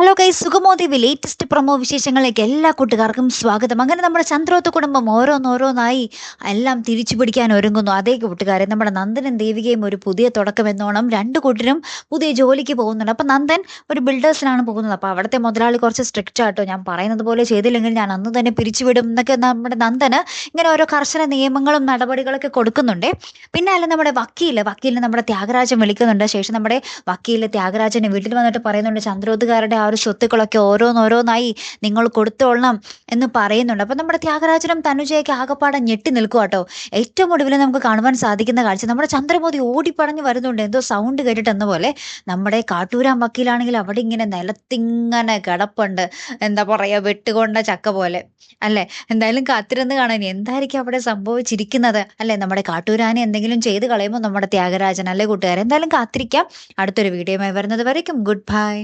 Hello കൈ സുഖമോദീവ് latest promo വിശേഷങ്ങളിലേക്ക് എല്ലാ കൂട്ടുകാർക്കും സ്വാഗതം. അങ്ങനെ നമ്മുടെ ചന്ദ്രോത്ത് കുടുംബം ഓരോന്നോരോന്നായി എല്ലാം തിരിച്ചു പിടിക്കാൻ ഒരുങ്ങുന്നു. അതേ കൂട്ടുകാരെ നമ്മുടെ നന്ദനും ദേവികയും ഒരു പുതിയ തുടക്കം എന്നോണം രണ്ട് കൂട്ടരും പുതിയ ജോലിക്ക് പോകുന്നുണ്ട്. അപ്പം നന്ദൻ ഒരു ബിൽഡേഴ്സിലാണ് പോകുന്നത്. അപ്പോൾ അവിടുത്തെ മുതലാളി കുറച്ച് സ്ട്രിക്റ്റ് ആട്ടോ. ഞാൻ പറയുന്നത് പോലെ ചെയ്തില്ലെങ്കിൽ ഞാൻ അന്ന് തന്നെ പിരിച്ചുവിടും എന്നൊക്കെ നമ്മുടെ നന്ദന് ഇങ്ങനെ ഓരോ കർശന നിയമങ്ങളും നടപടികളൊക്കെ കൊടുക്കുന്നുണ്ട്. പിന്നെ അല്ല നമ്മുടെ വക്കീൽ വക്കീലിനെ നമ്മുടെ ത്യാഗരാജൻ വിളിക്കുന്നുണ്ട്. ശേഷം നമ്മുടെ വക്കീൽ ത്യാഗരാജനെ വീട്ടിൽ വന്നിട്ട് പറയുന്നുണ്ട് ചന്ദ്രോത്തുകാരുടെ ആ ഒരു സ്വത്തുക്കളൊക്കെ ഓരോന്നോരോന്നായി നിങ്ങൾ കൊടുത്തോളണം എന്ന് പറയുന്നുണ്ട്. അപ്പം നമ്മുടെ ത്യാഗരാജനും തനുജയൊക്കെ ആകപ്പാടെ ഞെട്ടി നിൽക്കുക കേട്ടോ ഏറ്റവും ഒടുവിൽ നമുക്ക് കാണുവാൻ സാധിക്കുന്ന കാഴ്ച നമ്മുടെ ചന്ദ്രമോദി ഓടിപ്പടഞ്ഞ് വരുന്നുണ്ട്. എന്തോ സൗണ്ട് കേട്ടിട്ടെന്ന പോലെ നമ്മുടെ കാട്ടൂരാൻ വക്കീലാണെങ്കിൽ അവിടെ ഇങ്ങനെ നിലത്തിങ്ങനെ കിടപ്പുണ്ട്. എന്താ പറയുക വെട്ടുകൊണ്ട ചക്ക പോലെ. അല്ലേ? എന്തായാലും കാത്തിരുന്ന് കാണാൻ എന്തായിരിക്കും അവിടെ സംഭവിച്ചിരിക്കുന്നത്? അല്ലേ? നമ്മുടെ കാട്ടൂരാനെ എന്തെങ്കിലും ചെയ്ത് കളയുമ്പോൾ നമ്മുടെ ത്യാഗരാജൻ? അല്ലേ കൂട്ടുകാരെ? എന്തായാലും കാത്തിരിക്കാം. അടുത്തൊരു വീഡിയോയുമായി വരുന്നത് വരയ്ക്കും. Good bye